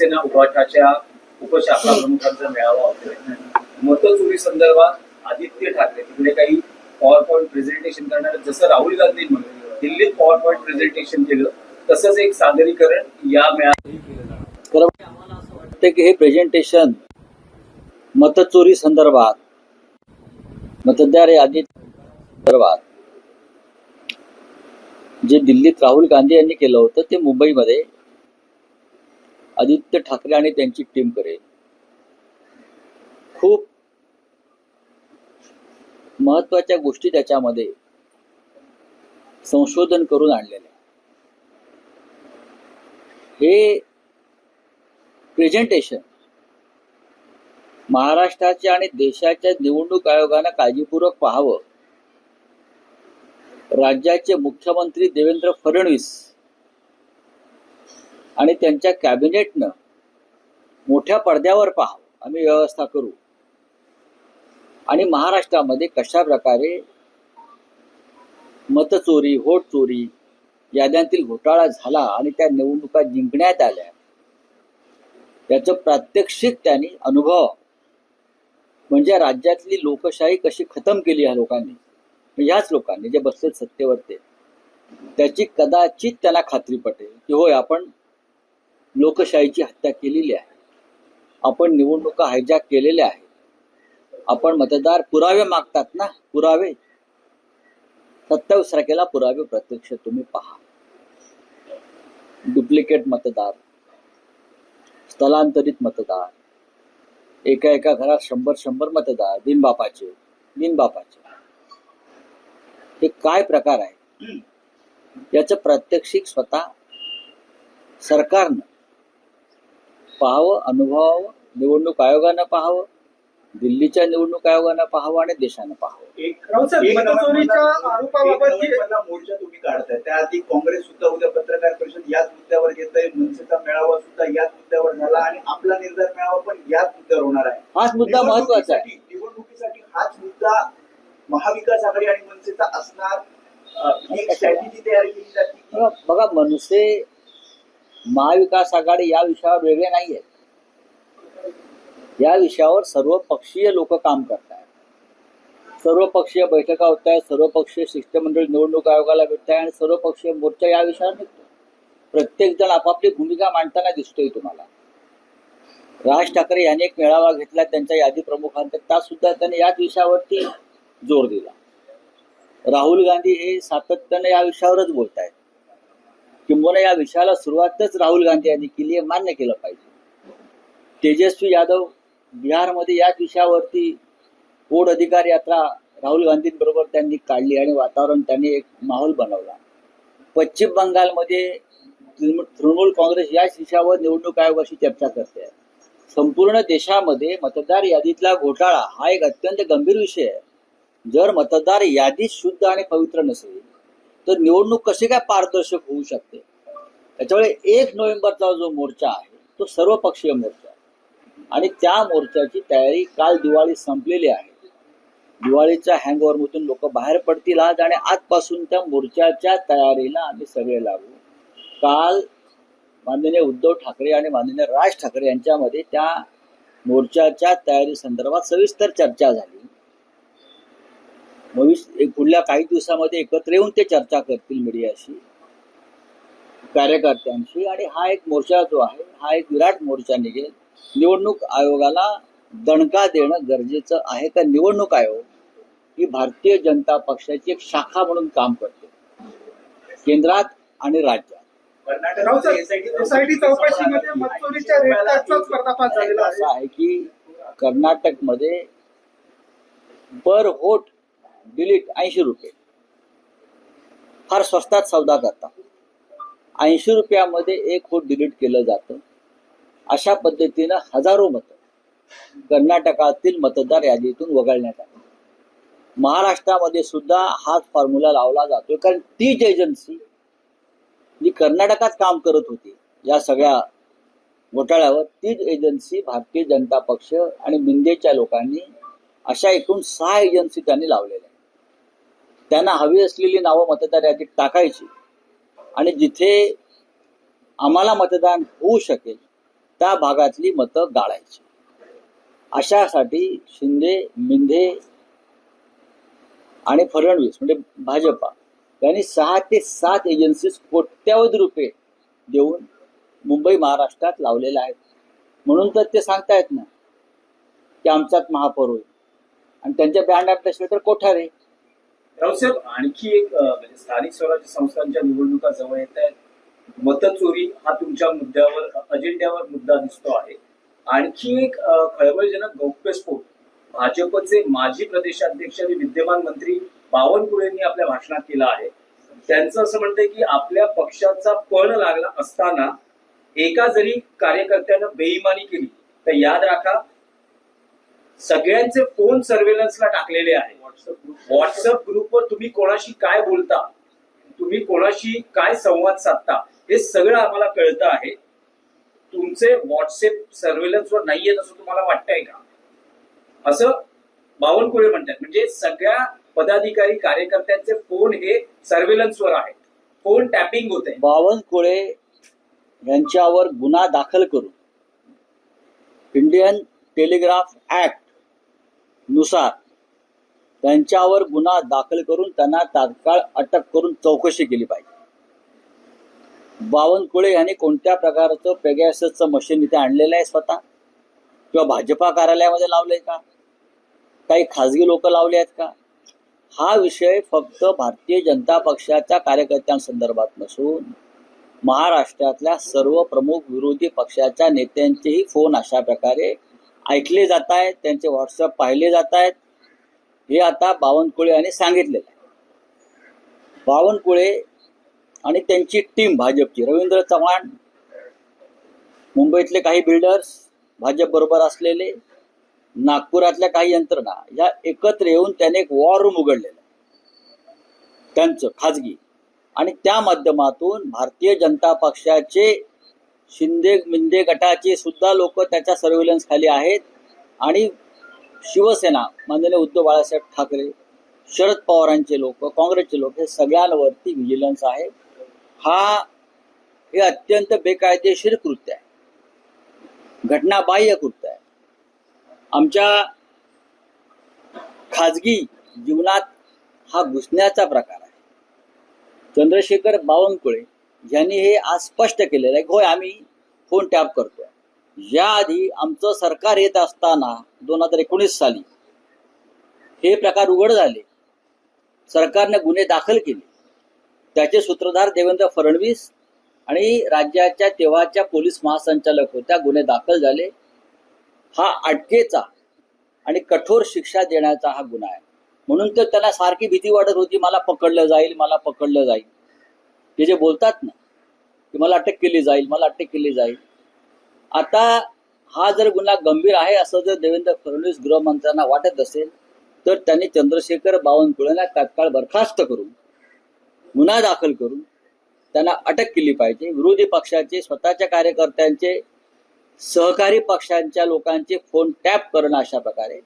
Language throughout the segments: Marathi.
शिवसेना उभाटाच्या उपशाखा प्रमुखांचा मेळावा होतोय मतचोरी संदर्भात आदित्य ठाकरे तिकडे काही पॉवर पॉईंट प्रेझेंटेशन करणार जसं राहुल गांधी दिल्लीत पॉवर पॉईंट प्रेझेंटेशन केलं तसंच एक सादरीकरण या मेळाव्यात केलं जाणार आम्हाला असं वाटतं की हे प्रेझेंटेशन मतचोरी संदर्भात मतदार यादी संदर्भात जे दिल्लीत राहुल गांधी यांनी केलं होतं ते मुंबईमध्ये आदित्य ठाकरे आणि त्यांची टीम करेल खूप महत्त्वाच्या गोष्टी त्याच्यामध्ये संशोधन करून आणलेले हे प्रेझेंटेशन महाराष्ट्राच्या आणि देशाच्या निवडणूक आयोगानं काळजीपूर्वक पाहावं. राज्याचे मुख्यमंत्री देवेंद्र फडणवीस आणि त्यांच्या कॅबिनेटनं मोठ्या पडद्यावर पाहावं. आम्ही व्यवस्था करू. आणि महाराष्ट्रामध्ये कशा प्रकारे मतचोरी व्होट चोरी याद्यांतील घोटाळा झाला आणि त्या निवडणुका जिंकण्यात आल्या त्याचं प्रात्यक्षिक त्यांनी अनुभव. म्हणजे राज्यातली लोकशाही कशी खतम केली ह्या लोकांनी? म्हणजे ह्याच लोकांनी जे बसलेत सत्तेवर ते त्याची कदाचित त्यांना खात्री पटेल की होय आपण लोकशाहीची हत्या केलेली आहे. आपण निवडणुका हायजॅक केलेल्या आहेत. आपण मतदार पुरावे मागतात ना? पुरावे? सत्तावीस तारखेला पुरावे प्रत्यक्ष तुम्ही पहा. डुप्लिकेट मतदार. स्थलांतरित मतदार. एका एका घरात शंभर शंभर मतदार. दिनबापाचे बिनबापाचे. हे काय प्रकार आहे? याचं प्रात्यक्षिक स्वतः सरकारनं पाहावं अनुभवावं निवडणूक आयोगानं पाहावं दिल्लीच्या निवडणूक आयोगानं पाहावं आणि देशानं पाहावं. पत्रकार परिषद याच मुद्द्यावर घेत आहे. मनसेचा मेळावा सुद्धा याच मुद्द्यावर झाला आणि आपला निर्धार मेळावा पण याच मुद्द्यावर होणार आहे. हाच मुद्दा महत्त्वाचा आहे. निवडणुकीसाठी- हाच मुद्दा महाविकास आघाडी आणि मनसेचा असणार. ही स्ट्रॅटेजी तयार केली जाते. बघा मनसे महाविकास आघाडी या विषयावर वेगळे नाही आहेत या विषयावर सर्व पक्षीय लोक काम करत आहेत सर्व पक्षीय बैठका होत आहेत सर्व पक्षीय शिष्टमंडळ निवडणूक आयोगाला भेटत आहे आणि सर्व पक्षीय मोर्चा या विषयावर निघतो प्रत्येक जण आपापली भूमिका मांडताना दिसतोय तुम्हाला. राज ठाकरे यांनी एक मेळावा घेतला त्यांच्या यादी प्रमुखांचा त्यात सुद्धा त्यांनी याच विषयावरती जोर दिला. राहुल गांधी हे सातत्याने या विषयावरच बोलत आहेत किंबहुना या विषयाला सुरुवातच राहुल गांधी यांनी केली हे मान्य केलं पाहिजे. तेजस्वी यादव बिहारमध्ये याच विषयावरती पोड अधिकार यात्रा राहुल गांधींबरोबर त्यांनी काढली आणि वातावरण त्यांनी एक माहोल बनवला. पश्चिम बंगालमध्ये तृणमूल काँग्रेस याच विषयावर निवडणूक आयोगाशी चर्चा करते. आहे संपूर्ण देशामध्ये मतदार यादीतला घोटाळा हा एक अत्यंत गंभीर विषय आहे. जर मतदार यादी शुद्ध आणि पवित्र नसेल तर निवडणूक कशी काय पारदर्शक होऊ शकते? त्याच्यामुळे एक नोव्हेंबरचा जो मोर्चा आहे तो सर्वपक्षीय मोर्चा आहे. आणि त्या मोर्चाची तयारी काल दिवाळी संपलेली आहे. दिवाळीच्या हँगओव्हरमधून लोक बाहेर पडतील आज आणि आजपासून त्या मोर्चाच्या तयारीला आम्ही सगळे लागू. काल माननीय उद्धव ठाकरे आणि माननीय राज ठाकरे यांच्यामध्ये त्या मोर्चाच्या तयारी संदर्भात सविस्तर चर्चा झाली. भविष्य एक पुढल्या काही दिवसामध्ये एकत्र येऊन ते चर्चा करतील मीडियाशी कार्यकर्त्यांशी. आणि हा एक मोर्चा जो आहे हा एक विराट मोर्चा निघेल. निवडणूक आयोगाला दणका देणं गरजेचं आहे. का निवडणूक आयोग ही भारतीय जनता पक्षाची एक शाखा म्हणून काम करते. केंद्रात आणि राज्यात. असं आहे की कर्नाटकमध्ये पर व्होट डिलीट ऐंशी रुपये. फार स्वस्तात सौदा करतात ऐंशी रुपयामध्ये एक व्होट डिलीट केलं जातं. अशा पद्धतीनं हजारो मतं कर्नाटकातील मतदार यादीतून वगळण्यात आली. महाराष्ट्रामध्ये सुद्धा हाच फॉर्म्युला लावला जातोय. कारण तीच एजन्सी जी कर्नाटकात काम करत होती या सगळ्या घोटाळ्यावर तीच एजन्सी भारतीय जनता पक्ष आणि मिंदेच्या लोकांनी अशा एकूण सहा एजन्सी त्यांनी लावलेल्या त्यांना हवी असलेली नावं मतदार यादीत टाकायची. आणि जिथे आम्हाला मतदान होऊ शकेल त्या भागातली मतं गाळायची. अशासाठी शिंदे मिंधे आणि फडणवीस म्हणजे भाजपा यांनी सहा ते सात एजन्सीज कोट्यावधी रुपये देऊन मुंबई महाराष्ट्रात लावलेल्या आहेत. म्हणून तर ते सांगतायत ना की आमचाच महापौर होईल. आणि त्यांच्या बँड असले तर कोठारे रावसाहेब आणखी एक म्हणजे स्थानिक स्वराज्य संस्थांच्या निवडणुका जवळ येत आहेत. मतचोरी हा तुमच्या मुद्द्यावर अजेंड्यावर मुद्दा दिसतो आहे. आणखी एक खळबळजनक गौप्यस्फोट भाजपचे माजी प्रदेशाध्यक्ष आणि विद्यमान मंत्री बावनकुळेंनी आपल्या भाषणात केला आहे. त्यांचं असं म्हणतंय की आपल्या पक्षाचा पण लागला असताना एका जरी कार्यकर्त्यानं बेईमानी केली तर याद राखा सगळ्यांचे फोन सर्वेलन्सला टाकलेले आहे व्हॉट्सअप ग्रुपवर तुम्ही कोणाशी काय बोलता तुम्ही कोणाशी काय संवाद साधता हे सगळं आम्हाला कळतं आहे. तुमचे व्हॉट्सअप सर्वेलन्सवर नाहीयेत असं तुम्हाला वाटतंय का? असं बावनकुळे म्हणतात. म्हणजे सगळ्या पदाधिकारी कार्यकर्त्यांचे फोन हे सर्वेलन्सवर आहेत. फोन टॅपिंग होते बावनकुळे यांच्यावर गुन्हा दाखल करून इंडियन टेलिग्राफ ऍक्ट नुसार त्यांच्यावर गुन्हा दाखल करून त्यांना तात्काळ अटक करून चौकशी केली पाहिजे. बावनकुळे यांनी कोणत्या प्रकारचं पेगॅसचं मशीन इथे आणलेलं आहे स्वतः? किंवा भाजपा कार्यालयामध्ये लावलंय का? काही खाजगी लोक लावले आहेत का? हा विषय फक्त भारतीय जनता पक्षाच्या कार्यकर्त्यांसंदर्भात नसून महाराष्ट्रातल्या सर्व प्रमुख विरोधी पक्षाच्या नेत्यांचेही फोन अशा प्रकारे ऐकले जात आहेत त्यांचे व्हॉट्सअप पाहिले जात आहेत हे आता बावनकुळे यांनी सांगितलेलं आहे. बावनकुळे आणि त्यांची टीम भाजपची. रवींद्र चव्हाण मुंबईतले काही बिल्डर्स भाजप बरोबर असलेले नागपुरातल्या काही यंत्रणा या एकत्र येऊन त्याने एक वॉर रूम उघडलेलं आहे. त्यांचं खाजगी. आणि त्या माध्यमातून भारतीय जनता पक्षाचे शिंदे मिंदे गटाचे सुद्धा लोक त्याच्या सर्व्हिलन्स खाली आहेत. आणि शिवसेना माननीय उद्धव बाळासाहेब ठाकरे शरद पवारांचे लोक काँग्रेसचे लोक हे सगळ्यांवरती व्हिजिलन्स आहे. हा हे अत्यंत बेकायदेशीर कृत्य आहे. घटनाबाह्य कृत्य आहे. आमच्या खाजगी जीवनात हा घुसण्याचा प्रकार आहे. चंद्रशेखर बावनकुळे यांनी हे आज स्पष्ट केलेलं आहे होय आम्ही फोन टॅप करतोय. याआधी आमचं सरकार येत असताना दोन हजार एकोणीस साली हे प्रकार उघड झाले. सरकारने गुन्हे दाखल केले. त्याचे सूत्रधार देवेंद्र फडणवीस आणि राज्याच्या तेव्हाच्या पोलीस महासंचालक होत्या गुन्हे दाखल झाले. हा अटकेचा आणि कठोर शिक्षा देण्याचा हा गुन्हा आहे. म्हणून तर त्यांना सारखी भीती वाटत होती मला पकडलं जाईल मला पकडलं जाईल. हे जे बोलतात ना की मला अटक केली जाईल मला अटक केली जाईल. आता हा जर गुन्हा गंभीर आहे असं जर देवेंद्र फडणवीस गृहमंत्र्यांना वाटत असेल तर त्यांनी चंद्रशेखर बावनकुळेला तात्काळ बरखास्त करून गुन्हा दाखल करून त्यांना अटक केली पाहिजे. विरोधी पक्षाचे स्वतःच्या कार्यकर्त्यांचे सहकारी पक्षांच्या लोकांचे फोन टॅप करणं अशा प्रकारे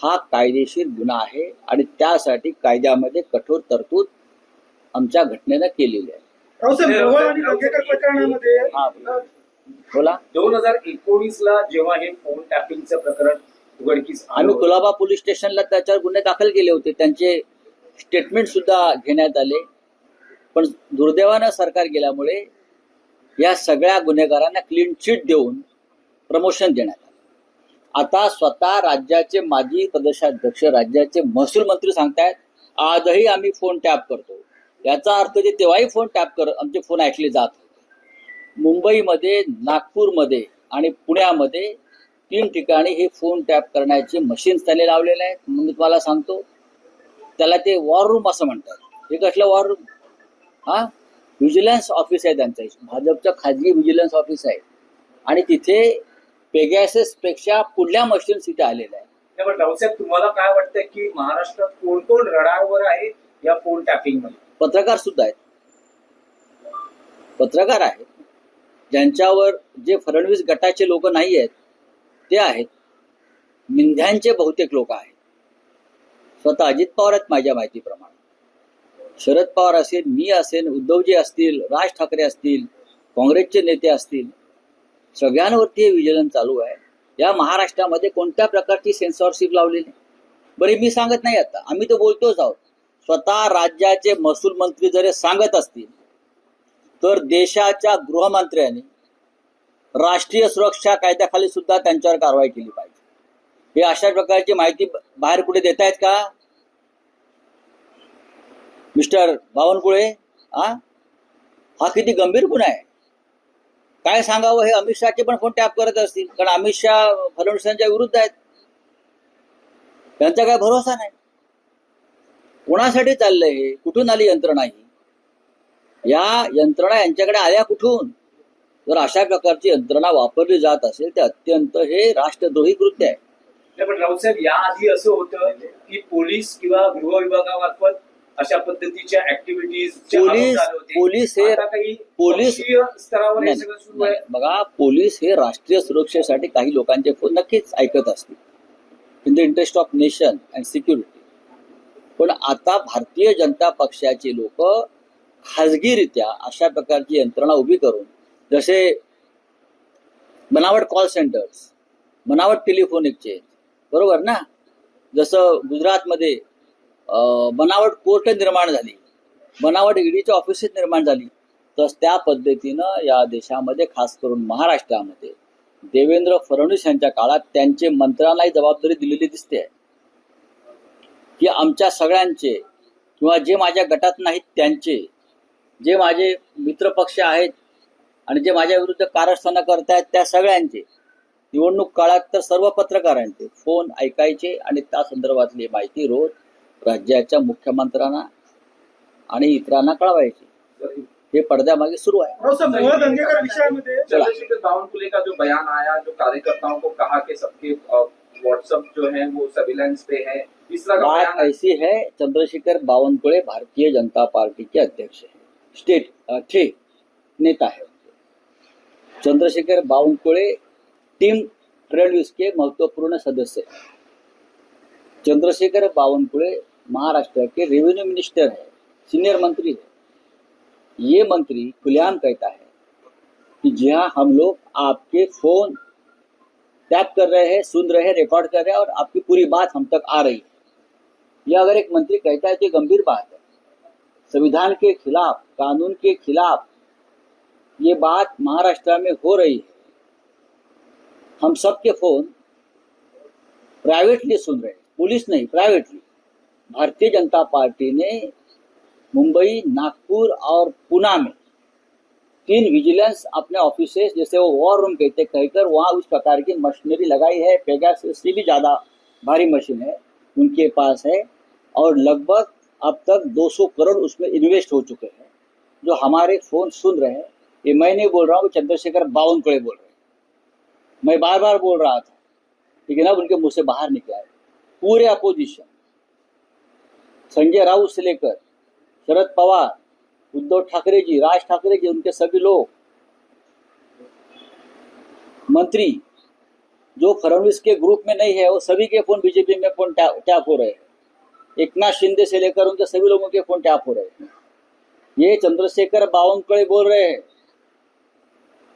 हा कायदेशीर गुन्हा आहे आणि त्यासाठी कायद्यामध्ये कठोर तरतूद आमच्या घटनेनं केलेली आहे. बोला. दोन हजार एकोणीस ला जेव्हा हे फोन टॅपिंगचं प्रकरण उघडकीस आम्ही कुलाबा पोलीस स्टेशनला त्याच्यावर गुन्हे दाखल केले होते. त्यांचे स्टेटमेंट सुद्धा घेण्यात आले. पण दुर्दैवानं सरकार गेल्यामुळे या सगळ्या गुन्हेगारांना क्लीन चिट देऊन प्रमोशन देण्यात आलं. आता स्वतः राज्याचे माजी प्रदेशाध्यक्ष राज्याचे महसूल मंत्री सांगतायत आजही आम्ही फोन टॅप करतो. याचा अर्थ ते तेव्हाही फोन टॅप कर आमचे फोन ऐकले जात होते. मुंबईमध्ये नागपूरमध्ये आणि पुण्यामध्ये तीन ठिकाणी हे फोन टॅप करण्याचे मशीन्स त्याने लावलेले आहेत. म्हणून मी तुम्हाला सांगतो त्याला ते वॉर रूम असं म्हणतात. हे कसलं वॉर रूम हा? व्हिजिलन्स ऑफिस आहे त्यांचं. भाजपचं खाजगी व्हिजिलन्स ऑफिस आहे. आणि तिथे पेगॅसेस पेक्षा पुढल्या मशीन्स तिथे आलेल्या आहेत. रावसाहेब तुम्हाला काय वाटतंय की महाराष्ट्रात कोण कोण रडारवर आहे या फोन टॅपिंगमध्ये? पत्रकार सुद्धा आहेत. पत्रकार आहेत. ज्यांच्यावर जे फडणवीस गटाचे लोक नाही आहेत ते आहेत. मिंध्यांचे बहुतेक लोक आहेत. स्वतः अजित पवार आहेत माझ्या माहितीप्रमाणे. शरद पवार असेल मी असेल उद्धवजी असतील राज ठाकरे असतील काँग्रेसचे नेते असतील सगळ्यांवरती हे विजलन चालू आहे. या महाराष्ट्रामध्ये कोणत्या प्रकारची सेन्सॉरशिप लावलेली बरे मी सांगत नाही आता. आम्ही तर बोलतोच आहोत. स्वतः राज्याचे महसूल मंत्री जरी सांगत असतील तर देशाच्या गृहमंत्र्यांनी राष्ट्रीय सुरक्षा कायद्याखाली सुद्धा त्यांच्यावर कारवाई केली पाहिजे. हे अशा प्रकारची माहिती बाहेर कुठे देत आहेत का? मिस्टर बावनकुळे हा हा किती गंभीर गुन्हा आहे. काय सांगावं हे अमित शहाचे पण फोन टॅप करत असतील कारण अमित शहा फडणवीसांच्या विरुद्ध आहेत. त्यांचा काय भरोसा नाही. कोणासाठी चाललंय हे? कुठून आली यंत्रणा ही? या यंत्रणा यांच्याकडे आल्या कुठून? जर अशा प्रकारची यंत्रणा वापरली जात असेल तर अत्यंत हे राष्ट्रद्रोही कृत्य आहे पण साहेब याआधी असं होतं की पोलीस किंवा गृह विभागामार्फत अशा पद्धतीच्या ऍक्टिव्हिटीज पोलीस पोलीस हे पोलीस स्तरावर सुरू. बघा पोलीस हे राष्ट्रीय सुरक्षेसाठी काही लोकांचे फोन नक्कीच ऐकत असतील. In the interest of nation and security पण आता भारतीय जनता पक्षाचे लोक खाजगीरित्या अशा प्रकारची यंत्रणा उभी करून जसे बनावट कॉल सेंटर्स बनावट टेलिफोन एक्सचेंज बरोबर ना? जसं गुजरातमध्ये बनावट कोर्ट निर्माण झाली बनावट ईडीची ऑफिसेस निर्माण झाली तर त्या पद्धतीनं या देशामध्ये खास करून महाराष्ट्रामध्ये देवेंद्र फडणवीस यांच्या काळात त्यांचे मंत्र्यांनाही जबाबदारी दिलेली दिसते. की आमच्या सगळ्यांचे किंवा जे माझ्या गटात नाहीत त्यांचे जे माझे मित्रपक्ष आहेत आणि जे माझ्या विरुद्ध कारस्थानं करतायत त्या सगळ्यांचे. निवडणूक काळात तर सर्व पत्रकारांचे फोन ऐकायचे आणि त्या संदर्भातली माहिती रोज राज्याच्या मुख्यमंत्र्यांना आणि इतरांना कळवायची. हे पडद्यामागे सुरू आहे. चंद्रशेखर बावनकुले का जो बयान आया जो कार्यकर्ताओं को कहा कि सबके व्हाट्सएप जो है वो सर्विलांस पे है। इस तरह बात ऐसी है चंद्रशेखर बावनकुळे भारतीय जनता पार्टी के अध्यक्ष है। स्टेट थे नेता है चंद्रशेखर बावनकुळे टीम फडणवीस के महत्वपूर्ण सदस्य है। चंद्रशेखर बावनकुळे महाराष्ट्र के रेवेन्यू मिनिस्टर है सीनियर मंत्री है। ये मंत्री खुलेआम कहता है कि जी हाँ हम लोग आपके फ़ोन टैप कर रहे हैं, सुन रहे हैं रिकॉर्ड कर रहे हैं और आपकी पूरी बात हम तक आ रही है। यह अगर एक मंत्री कहता है तो गंभीर बात है, संविधान के खिलाफ, कानून के खिलाफ ये बात महाराष्ट्र में हो रही है, हम सबके फ़ोन प्राइवेटली सुन रहे हैं, पुलिस नहीं, प्राइवेटली। भारतीय जनता पार्टी ने मुंबई, नागपुर और पुणे में तीन विजिलेंस अपने ऑफिसेस जैसे वो वॉर रूम कहते कहकर वहाँ उस प्रकार की मशीनरी लगाई है। पेगासस से भी ज़्यादा भारी मशीन है, उनके पास है। और लगभग अब तक 200 करोड़ उसमें इन्वेस्ट हो चुके हैं, जो हमारे फ़ोन सुन रहे हैं। ये मैं नहीं बोल रहा हूँ, चंद्रशेखर बावनकुळे बोल रहे हैं। मैं बार बार बोल रहा था, लेकिन अब उनके मुँह से बाहर निकला है। पूरे अपोजिशन संजय राउत से लेकर शरद पवार उद्धव ठाकरे जी, राज ठाकरे जी, उनके सभी लोग, मंत्री, जो फडणवीस के ग्रुप में नहीं है, वो सभी के फ़ोन बीजेपी में फ़ोन टैप हो रहे हैं। एक नाथ शिंदे से लेकर उनके सभी लोगों के फ़ोन टैप हो रहे हैं। ये चंद्रशेखर बावनकुळे बोल रहे हैं।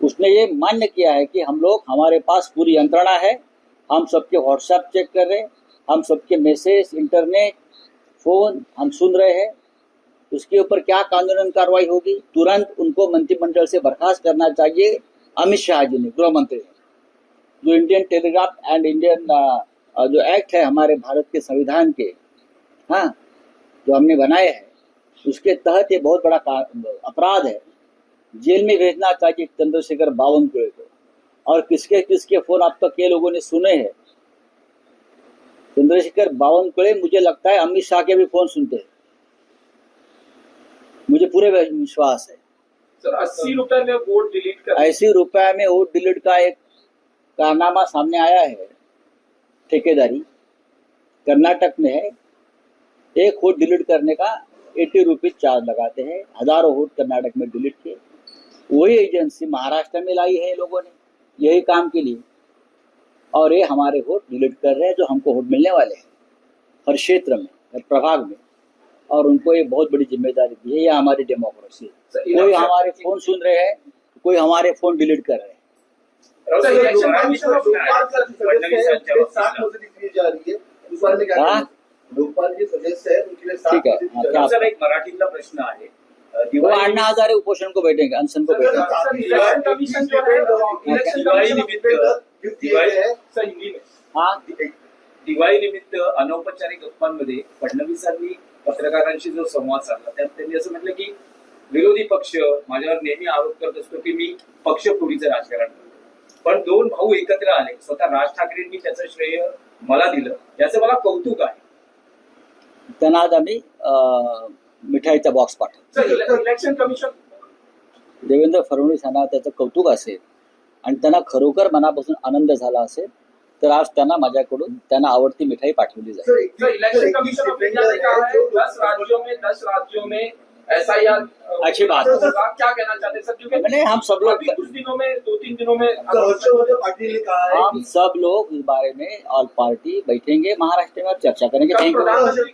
उसने ये मान्य किया है कि हम लोग, हमारे पास पूरी यंत्रणा है, हम सबके व्हाट्सएप चेक कर रहे हैं, हम सबके मैसेज इंटरनेट फ़ोन हम सुन रहे हैं। उसके ऊपर क्या कानूनन कार्रवाई होगी? तुरंत उनको मंत्रिमंडल से बर्खास्त करना चाहिए, अमित शाह जी ने, गृह मंत्री जो इंडियन टेलीग्राफ एंड इंडियन जो एक्ट है हमारे भारत के संविधान के हाँ जो हमने बनाए हैं, उसके तहत ये बहुत बड़ा अपराध है। जेल में भेजना चाहिए चंद्रशेखर बावनकुळे को। और किसके किसके फ़ोन अब तक ये लोगों ने सुने हैं? चंद्रशेखर बावनकुळे, मुझे लगता है अमित शाह के भी फ़ोन सुनते हैं। मुझे पूरे विश्वास है। सर अस्सी रुपए में वोट डिलीट कर ऐसी रुपए में वोट डिलीट का एक कारनामा सामने आया है ठेकेदारी। कर्नाटक में है। एक वोट डिलीट करने का एटी रुपीज़ चार्ज लगाते हैं। हज़ारों वोट कर्नाटक में डिलीट किए। वही एजेंसी महाराष्ट्र में लाई है लोगों ने यही काम के लिए। और ये हमारे वोट डिलीट कर रहे हैं जो हमको वोट मिलने वाले हैं। हर क्षेत्र में हर प्रभाग में। और उनको ये बहुत बड़ी ज़िम्मेदारी दी है ये हमारी डेमोक्रेसी कोई हमारे फ़ोन सुन रहे हैं कोई हमारे फ़ोन डिलीट कर रहे हैं। है। हाँ? हाँ, प्रश्न हजारे उपोषण को बैठेंगे अनशन को बैठेंगे। हाँ? निमित्त अनौपचारिक गप्पांमध्ये फडणवीसांनी पत्रकारांशी जो संवाद साधला त्यात त्यांनी असं म्हटलं की विरोधी पक्ष माझ्यावर नेहमी आरोप करत असतो की मी पक्षफोडीचं राजकारण करतो. पण दोन भाऊ एकत्र आले स्वतः राज ठाकरेंनी त्याचं श्रेय मला दिलं याचं मला कौतुक आहे. त्यांना आज आम्ही मिठाईचा बॉक्स पाठवतो. इलेक्शन कमीशन देवेंद्र फडणवीस यांना त्याचं कौतुक असेल आणि त्यांना खरोखर मनापासून आनंद झाला असेल. तर आज त्यांना माझ्याकडून त्यांना आवडती मिठाई पाठवली जाईल. सर, एक- सर इलेक्शन सर, एक कमीशन ऑफ इंडिया ने डिफेंडर कहा है है जो दस राज्यों में दस राज्यों में एस आई आर अच्छी बात है। क्या कहना चाहते हैं सर? क्योंकि नहीं हम सब लोग अभी कुछ दिनों में दो तीन दिनों में सर, हर्षवर्धन पाटिल ने कहा है हम सब लोग इस बारे में ऑल पार्टी बैठेंगे महाराष्ट्र में और चर्चा करेंगे कल थैंक यू प्रधानमंत्री?